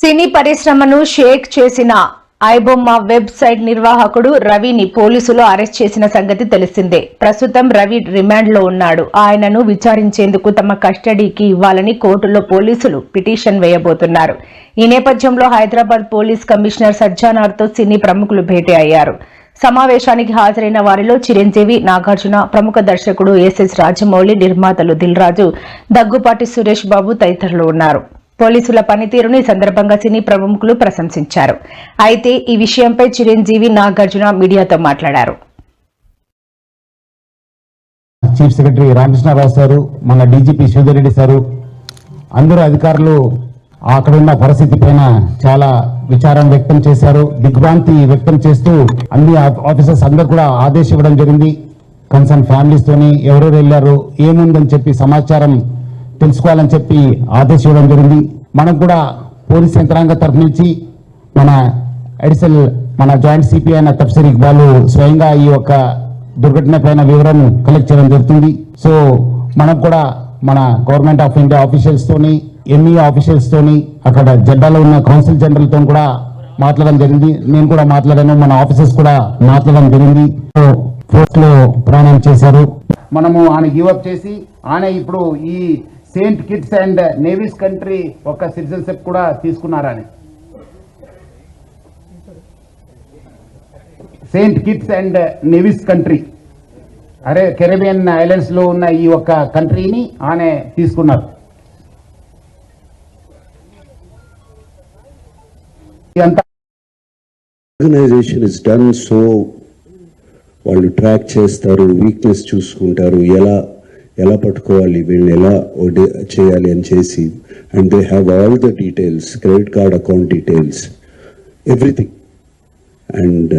సినీ పరిశ్రమను షేక్ చేసిన ఐబొమ్మ వెబ్సైట్ నిర్వాహకుడు రవిని పోలీసులు అరెస్ట్ చేసిన సంగతి తెలిసిందే. ప్రస్తుతం రవి రిమాండ్లో ఉన్నాడు. ఆయనను విచారించేందుకు తమ కస్టడీకి ఇవ్వాలని కోర్టులో పోలీసులు పిటిషన్ వేయబోతున్నారు. ఈ నేపథ్యంలో హైదరాబాద్ పోలీస్ కమిషనర్ సజ్జానార్తో సినీ ప్రముఖులు భేటీ అయ్యారు. సమావేశానికి హాజరైన వారిలో చిరంజీవి నాగార్జున ప్రముఖ దర్శకుడు ఎస్ఎస్ రాజమౌళి నిర్మాతలు దిల్రాజు దగ్గుపాటి సురేష్ బాబు తదితరులు ఉన్నారు. పోలీసుల పనితీరును ఈ సందర్భంగా సినీ ప్రముఖులు ప్రశంసించారు. అయితే ఈ విషయంపై చిరంజీవి నాగార్జున మీడియాతో మాట్లాడారు. చీఫ్ సెక్రటరీ రామకృష్ణారావు సారు మన డీజీపీ రెడ్డి సారు అందరూ అధికారులు అక్కడ ఉన్న పరిస్థితి పైన చాలా విచారం వ్యక్తం చేశారు. దిగ్భ్రాంతి వ్యక్తం చేస్తూ అన్ని ఆ- ఆఫీసర్స్ అందరు కూడా ఆదేశం ఇవ్వడం జరిగింది. కన్సర్న్ ఫ్యామిలీస్ తోని ఎవరెవరు వెళ్ళారు. ఏముందని చెప్పి సమాచారం తెలుసుకోవాలని చెప్పి ఆదేశం ఇవ్వడం జరిగింది. మనం కూడా పోలీస్ యంత్రాంగ తరఫు నుంచి మన అడిషనల్ మన జాయింట్ సిపి అయిన తఫ్సర్ ఇక్బాల్ స్వయంగా ఈ యొక్క దుర్ఘటన పైన వివరం కలెక్ట్ చేయడం జరుగుతుంది. సో మనం కూడా మన గవర్నమెంట్ ఆఫ్ ఇండియా ఆఫీషియల్స్ తోని ఎంఈ ఆఫీషియల్స్ తోని అక్కడ జెడ్డాలో ఉన్న కౌన్సిల్ జనరల్తో కూడా మాట్లాడడం జరిగింది. నేను కూడా మాట్లాడాను మన ఆఫీసర్స్ కూడా మాట్లాడడం జరిగింది. సో లో ప్రయాణం చేశారు. మనము ఆయన గివప్ చేసి ఆయన ఇప్పుడు ఈ Saint Kitts and Nevis country ఒక సిటిజన్షిప్ కూడా తీసుకున్నారని. Saint Kitts and Nevis country అరే కెరేబియన్ ఐలాండ్స్లో ఉన్న ఈ ఒక్క కంట్రీని ఆమె తీసుకున్నారు. ఆర్గనైజేషన్ ఇస్ డన్ సో వాళ్ళు ట్రాక్ చేస్తారు వీక్నెస్ చూసుకుంటారు ఎలా ఎలా పట్టుకోవాలి వీళ్ళని ఎలా చేయాలి అని చేసి and they have all the details credit card account details everything and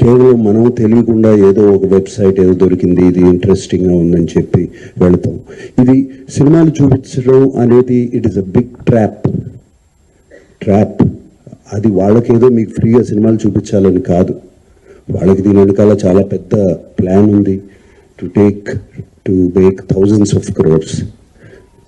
కేవలం మనం తెలియకుండా ఏదో ఒక వెబ్సైట్ ఏదో దొరికింది ఇది ఇంట్రెస్టింగ్గా ఉందని చెప్పి వెళతాం. ఇది సినిమాలు చూపించడం అనేది it is a big trap trap అది వాళ్ళకేదో మీకు ఫ్రీగా సినిమాలు చూపించాలని కాదు. వాళ్ళకి దీని వెనకాల చాలా పెద్ద ప్లాన్ ఉంది to take to make thousands of crores